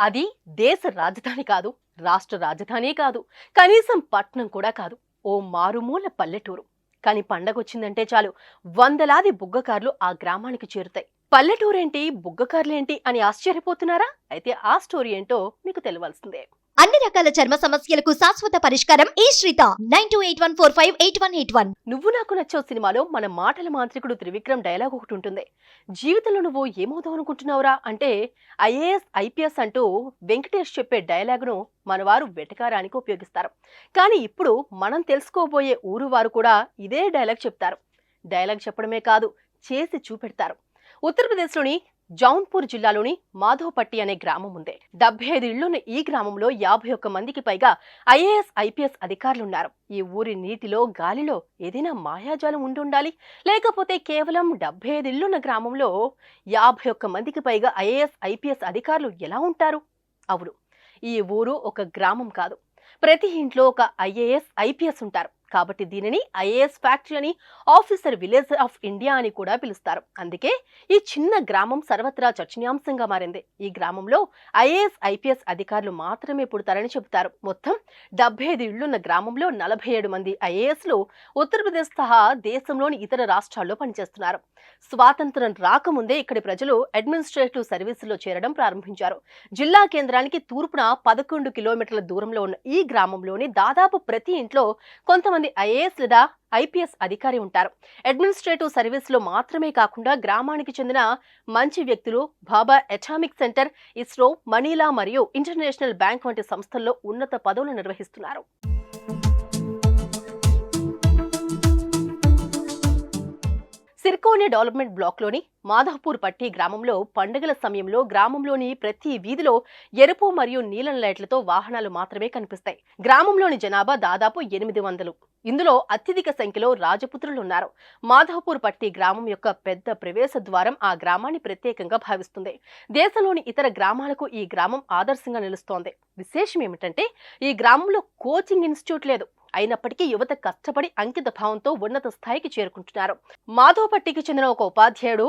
అది దేశ రాజధాని కాదు రాష్ట్ర రాజధాని కాదు కనీసం పట్నం కూడా కాదు ఓ మారుమూల పల్లెటూరు. కానీ పండగొచ్చిందంటే చాలు వందలాది బుగ్గకార్లు ఆ గ్రామానికి చేరుతాయి. పల్లెటూరేంటి బుగ్గకార్లేంటి అని ఆశ్చర్యపోతున్నారా? అయితే ఆ స్టోరీ ఏంటో మీకు తెలియాల్సిందే అన్ని రకాల చర్మ సమస్యలకు శాశ్వత పరిష్కారం ఈ Sritha. Nine two eight one four five eight one eight one. నువ్వు నాకు నచ్చవు సినిమాలో మన మాటల మాంత్రికుడు త్రివిక్రమ్ డైలాగ్ ఒకటి ఉంటుంది. జీవితంలో నువ్వు ఏమవుదాం అనుకుంటున్నావురా? అంటే ఐఏఎస్ ఐపీఎస్ అంటూ వెంకటేష్ చెప్పే డైలాగ్ను మనవారు వెటకారానికి ఉపయోగిస్తారు. కానీ ఇప్పుడు మనం తెలుసుకోబోయే ఊరు వారు కూడా ఇదే డైలాగ్ చెప్తారు. డైలాగ్ చెప్పడమే కాదు చేసి చూపెడతారు. ఉత్తరప్రదేశ్లోని జౌన్పూర్ జిల్లాలోని మాధవపట్టి అనే గ్రామం ఉంది. డెబ్బై ఐదు ఇళ్ళున్న ఈ గ్రామంలో యాభై ఒక్క మందికి పైగా ఐఏఎస్ ఐపీఎస్ అధికారులున్నారు. ఈ ఊరి నీటిలో గాలిలో ఏదైనా మాయాజాలం ఉండుండాలి? లేకపోతే కేవలం డెబ్బై ఐదు ఇళ్ళున్న గ్రామంలో యాభై ఒక్క మందికి పైగా ఐఏఎస్ ఐపీఎస్ అధికారులు ఎలా ఉంటారు? అవును ఈ ఊరు ఒక గ్రామం కాదు. ప్రతి ఇంట్లో ఒక ఐఏఎస్ ఐపీఎస్ ఉంటారు. కాబట్టి దీనిని ఐఏఎస్ ఫ్యాక్టరీ అని ఆఫీసర్ విలేజ్ ఆఫ్ ఇండియా అని కూడా పిలుస్తారు. అందుకే ఈ చిన్న గ్రామం సర్వత్రా చర్చనీయాంశంగా మారింది. ఈ గ్రామంలో ఐఏఎస్ ఐపీఎస్ అధికారులు మాత్రమే పుడతారని చెబుతారు. మొత్తం డెబ్బై ఐదు ఇళ్ళున్న గ్రామంలో నలభై ఏడు మంది ఐఏఎస్లు ఉత్తరప్రదేశ్ సహా దేశంలోని ఇతర రాష్ట్రాల్లో పనిచేస్తున్నారు. స్వాతంత్రం రాకముందే ఇక్కడి ప్రజలు అడ్మినిస్ట్రేటివ్ సర్వీసుల్లో చేరడం ప్రారంభించారు. జిల్లా కేంద్రానికి తూర్పున పదకొండు కిలోమీటర్ల దూరంలో ఉన్న ఈ గ్రామంలోని దాదాపు ప్రతి ఇంట్లో కొంతమంది ఐఏఎస్ లేదా ఐపీఎస్ అధికారి ఉంటారు. అడ్మినిస్ట్రేటివ్ సర్వీస్లో మాత్రమే కాకుండా గ్రామానికి చెందిన మంచి వ్యక్తులు Bhabha Atomic Centre ISRO Manila మరియు ఇంటర్నేషనల్ బ్యాంక్ వంటి సంస్థల్లో ఉన్నత పదవులు నిర్వహిస్తున్నారు. సిర్కోని డెవలప్మెంట్ బ్లాక్లోని మాధవపూర్ పట్టి గ్రామంలో పండుగల సమయంలో గ్రామంలోని ప్రతి వీధిలో ఎరుపు మరియు నీలం లైట్లతో వాహనాలు మాత్రమే కనిపిస్తాయి. గ్రామంలోని జనాభా దాదాపు ఎనిమిది వందలు. ఇందులో అత్యధిక సంఖ్యలో రాజపుత్రులు ఉన్నారు మాధవపూర్ పట్టి గ్రామం యొక్క పెద్ద ప్రవేశ ద్వారం ఆ గ్రామాన్ని ప్రత్యేకంగా భావిస్తుంది. దేశంలోని ఇతర గ్రామాలకు ఈ గ్రామం ఆదర్శంగా నిలుస్తోంది. విశేషం ఏమిటంటే ఈ గ్రామంలో కోచింగ్ ఇన్స్టిట్యూట్ లేదు. అయినప్పటికీ యువత కష్టపడి అంకిత భావంతో ఉన్నత స్థాయికి చేరుకుంటున్నారు. మాధవపట్టికి చెందిన ఒక ఉపాధ్యాయుడు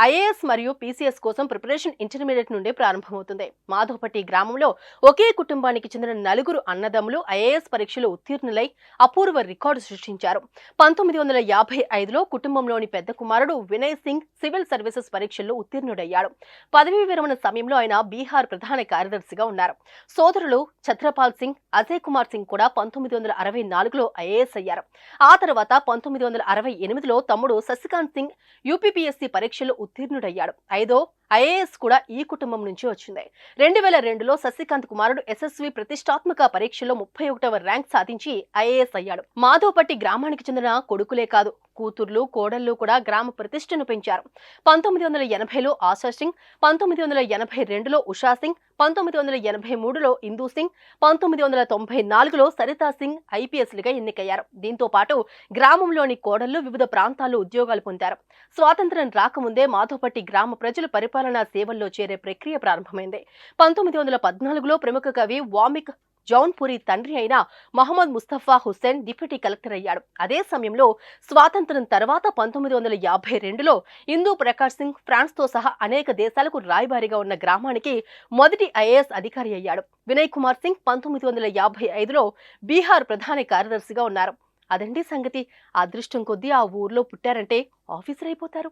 ఐఏఎస్ మరియు పీసీఎస్ కోసం ప్రిపరేషన్ ఇంటర్మీడియట్ నుండే ప్రారంభమవుతుంది. మాధవపట్టి గ్రామంలో ఒకే కుటుంబానికి చెందిన నలుగురు అన్నదమ్ములు ఐఏఎస్ పరీక్షలో ఉత్తీర్ణులై అపూర్వ రికార్డు సృష్టించారు. పంతొమ్మిది వందల యాభై ఐదులో కుటుంబంలోని పెద్ద కుమారుడు వినయ్ సింగ్ సివిల్ సర్వీసెస్ పరీక్షల్లో ఉత్తీర్ణుడయ్యాడు. పదవీ విరమణ సమయంలో ఆయన బీహార్ ప్రధాన కార్యదర్శిగా ఉన్నారు. సోదరులు ఛత్రపాల్ సింగ్ అజయ్ కుమార్ సింగ్ కూడా పంతొమ్మిది వందల అరవై నాలుగులో ఐఏఎస్ అయ్యారు. ఆ తర్వాత పంతొమ్మిది వందల అరవై ఎనిమిదిలో తమ్ముడు శశికాంత్ సింగ్ యూపీపీఎస్సీ పరీక్షలో ఉత్తీర్ణుడయ్యాడు. ఐదో ఐఏఎస్ కూడా ఈ కుటుంబం నుంచి వచ్చింది. రెండు వేల రెండులో శశికాంత్ కుమారుడు ఎస్ఎస్వి ప్రతిష్టాత్మక పరీక్షలో ముప్పై ఒకటవ ర్యాంక్ సాధించి ఐఏఎస్ అయ్యాడు. మాధవపట్టి గ్రామానికి చెందిన కొడుకులే కాదు కూతుర్లు కోడళ్ళు కూడా గ్రామ ప్రతిష్టను పెంచారు. పంతొమ్మిది వందల ఎనభైలో ఆశా సింగ్ పంతొమ్మిది వందల ఎనభై రెండులో ఉషా సింగ్ పంతొమ్మిది వందల ఎనభై మూడులో ఇందూ సింగ్ పంతొమ్మిది వందల తొంభై నాలుగులో సరితా సింగ్ ఐపీఎస్లుగా ఎన్నికయ్యారు. దీంతో పాటు గ్రామంలోని కోడళ్ళు వివిధ ప్రాంతాల్లో ఉద్యోగాలు పొందారు. స్వాతంత్ర్యం రాకముందే మాధవపట్టి గ్రామ ప్రజలు పరిపాలన సేవల్లో చేరే ప్రక్రియ ప్రారంభమైంది. పంతొమ్మిది వందల పద్నాలుగులో ప్రముఖ కవి వామిక్ జౌన్పురి తండ్రి అయిన మహమ్మద్ ముస్తఫా హుస్సేన్ డిప్యూటీ కలెక్టర్ అయ్యాడు. అదే సమయంలో స్వాతంత్ర్యం తర్వాత పంతొమ్మిది వందల యాభై రెండులో ఇందూ ప్రకాష్ సింగ్ ఫ్రాన్స్తో సహా అనేక దేశాలకు రాయబారిగా ఉన్న గ్రామానికి మొదటి ఐఏఎస్ అధికారి అయ్యాడు. వినయ్ కుమార్ సింగ్ పంతొమ్మిది వందల యాభై ఐదులో బీహార్ ప్రధాన కార్యదర్శిగా ఉన్నారు. అదండి సంగతి. అదృష్టం కొద్దీ ఆ ఊర్లో పుట్టారంటే ఆఫీసర్ అయిపోతారు.